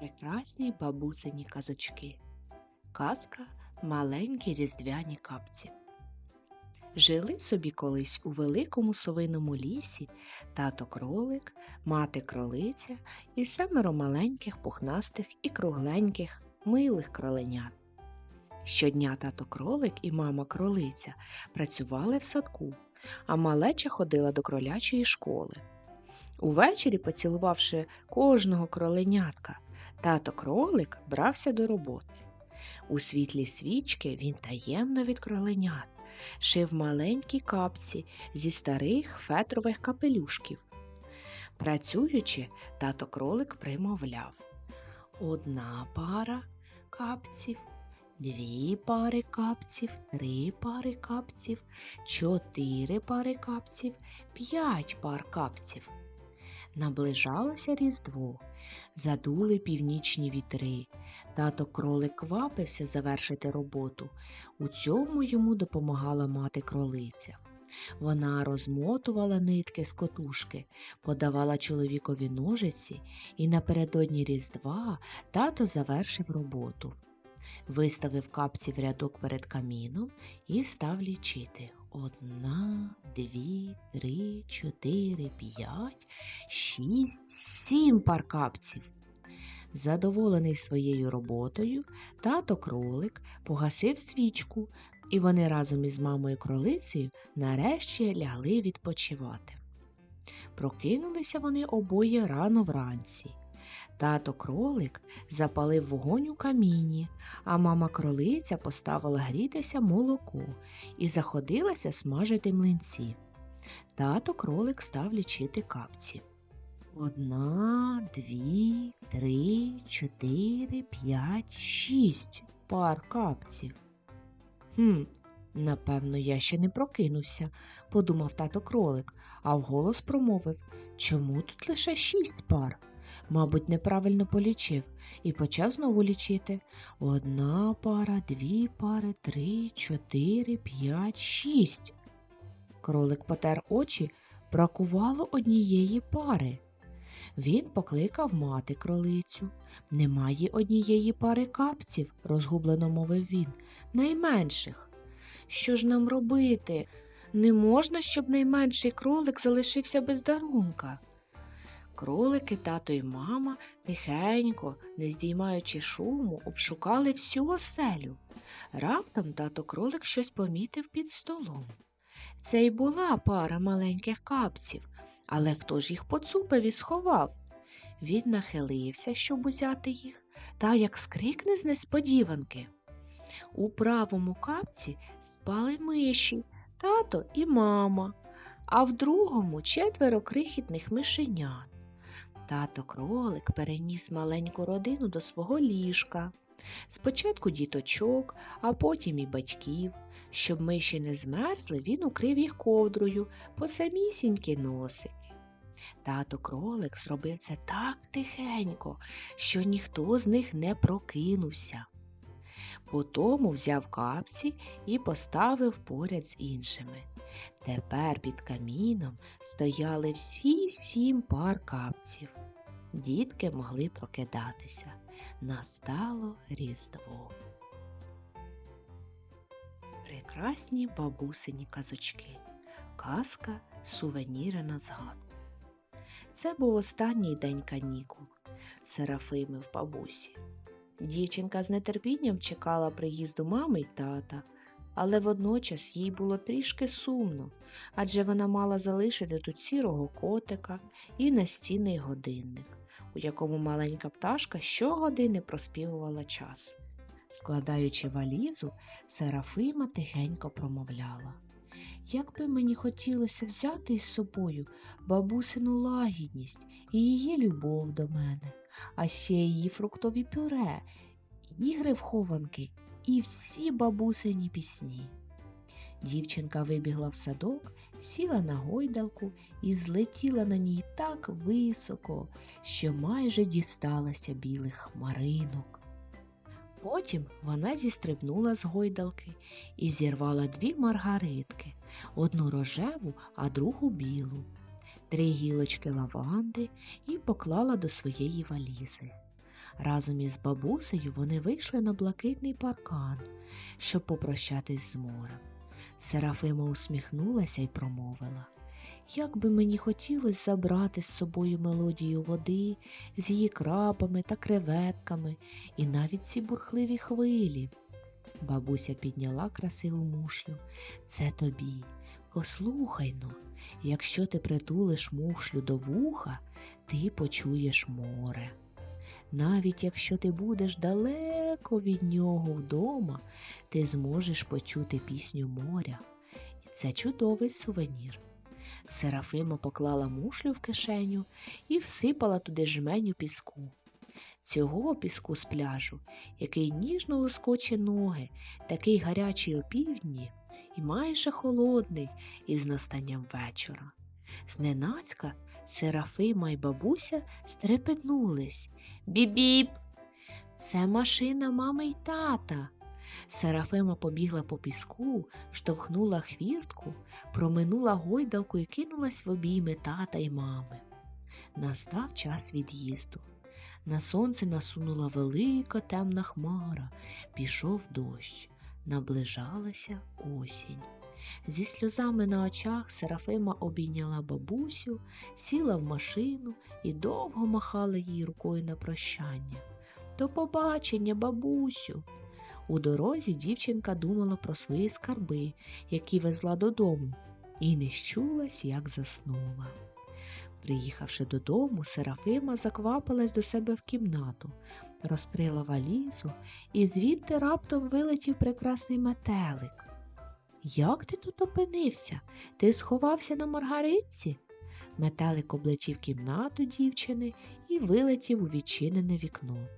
Прекрасні бабусині казочки. Казка Маленькі різдвяні капці. Жили собі колись у великому совиному лісі тато кролик, мати кролиця і семеро маленьких пухнастих і кругленьких милих кроленят. Щодня тато кролик і мама кролиця працювали в садку, а малеча ходила до кролячої школи. Увечері, поцілувавши кожного кроленятка, Тато кролик брався до роботи. У світлі свічки він таємно від кроленят шив маленькі капці зі старих фетрових капелюшків. Працюючи, тато кролик примовляв одна пара капців, дві пари капців, три пари капців, чотири пари капців, п'ять пар капців. Наближалося Різдво. Задули північні вітри. Тато кролик квапився завершити роботу. У цьому йому допомагала мати кролиця. Вона розмотувала нитки з котушки, подавала чоловікові ножиці, і напередодні Різдва тато завершив роботу. Виставив капці в рядок перед каміном і став лічити. Одна, дві, три, чотири, п'ять, шість, сім пар капців. Задоволений своєю роботою, тато кролик погасив свічку, і вони разом із мамою кролицею нарешті лягли відпочивати. Прокинулися вони обоє рано вранці. Тато кролик запалив вогонь у каміні, а мама кролиця поставила грітися молоко і заходилася смажити млинці. Тато кролик став лічити капці. Одна, дві, три, чотири, п'ять, шість пар капців. Хм, напевно, я ще не прокинувся, подумав тато кролик, а вголос промовив Чому тут лише шість пар? Мабуть, неправильно полічив і почав знову лічити. Одна пара, дві пари, три, чотири, п'ять, шість. Кролик потер очі, бракувало однієї пари. Він покликав мати кролицю. Немає однієї пари капців, розгублено мовив він, найменших. Що ж нам робити? Не можна, щоб найменший кролик залишився без дарунка. Кролики, тато і мама тихенько, не здіймаючи шуму, обшукали всю оселю. Раптом тато кролик щось помітив під столом. Це й була пара маленьких капців, але хто ж їх поцупив і сховав? Він нахилився, щоб узяти їх, та як скрикне з несподіванки. У правому капці спали миші, тато і мама, а в другому четверо крихітних мишенят. Тато кролик переніс маленьку родину до свого ліжка. Спочатку діточок, а потім і батьків. Щоб миші не змерзли, він укрив їх ковдрою по самісінькі носики. Тато кролик зробив це так тихенько, що ніхто з них не прокинувся. Потому взяв капці і поставив поряд з іншими. Тепер під каміном стояли всі сім пар капців. Дітки могли прокидатися. Настало Різдво. Прекрасні бабусині казочки. Казка сувеніри на згадку. Це був останній день канікул Серафими в бабусі. Дівчинка з нетерпінням чекала приїзду мами й тата, але водночас їй було трішки сумно, адже вона мала залишити тут сірого котика і настінний годинник, у якому маленька пташка щогодини проспівувала час. Складаючи валізу, Серафима тихенько промовляла. Як би мені хотілося взяти із собою бабусину лагідність і її любов до мене, а ще її фруктові пюре, ігри в хованки і всі бабусині пісні. Дівчинка вибігла в садок, сіла на гойдалку і злетіла на ній так високо, що майже дісталася білих хмаринок. Потім вона зістрибнула з гойдалки і зірвала дві маргаритки, одну рожеву, а другу білу, три гілочки лаванди і поклала до своєї валізи. Разом із бабусею вони вийшли на блакитний паркан, щоб попрощатись з морем. Серафима усміхнулася і промовила. Як би мені хотілося забрати з собою мелодію води з її крапами та креветками, і навіть ці бурхливі хвилі. Бабуся підняла красиву мушлю. Це тобі. Послухай но, якщо ти притулиш мушлю до вуха, ти почуєш море. Навіть якщо ти будеш далеко від нього вдома, ти зможеш почути пісню моря. І це чудовий сувенір. Серафима поклала мушлю в кишеню і всипала туди жменю піску. Цього піску з пляжу, який ніжно лоскоче ноги, такий гарячий опівдні і майже холодний із настанням вечора. Зненацька Серафима й бабуся стрепетнулись. Бібіп. Це машина мами й тата. Серафима побігла по піску, штовхнула хвіртку, проминула гойдалку і кинулась в обійми тата й мами. Настав час від'їзду. На сонце насунула велика темна хмара, пішов дощ, наближалася осінь. Зі сльозами на очах Серафима обійняла бабусю, сіла в машину і довго махала їй рукою на прощання. До побачення, бабусю. У дорозі дівчинка думала про свої скарби, які везла додому, і не щулась, як заснула. Приїхавши додому, Серафима заквапилась до себе в кімнату, розкрила валізу, і звідти раптом вилетів прекрасний метелик. Як ти тут опинився? Ти сховався на маргаритці? Метелик облетів кімнату дівчини і вилетів у відчинене вікно.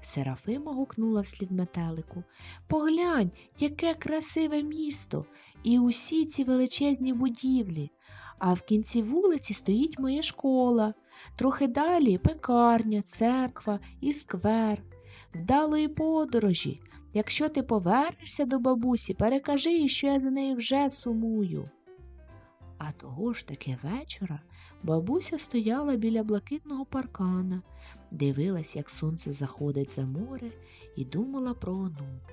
Серафима гукнула вслід метелику. Поглянь, яке красиве місто, і усі ці величезні будівлі. А в кінці вулиці стоїть моя школа, трохи далі пекарня, церква і сквер. Вдалої подорожі. Якщо ти повернешся до бабусі, перекажи їй, що я за нею вже сумую. А того ж таки вечора бабуся стояла біля блакитного паркана, дивилась, як сонце заходить за море, і думала про онуку.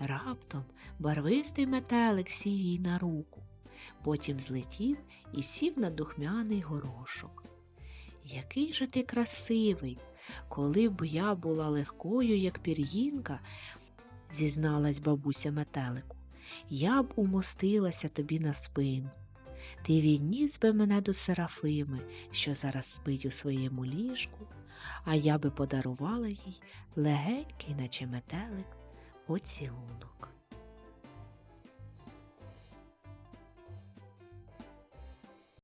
Раптом барвистий метелик сів їй на руку, потім злетів і сів на духмяний горошок. Який же ти красивий! Коли б я була легкою, як пір'їнка, зізналась бабуся метелику, я б умостилася тобі на спину. Ти відніс би мене до Серафими, що зараз спить у своєму ліжку, а я би подарувала їй легенький, наче метелик, поцілунок.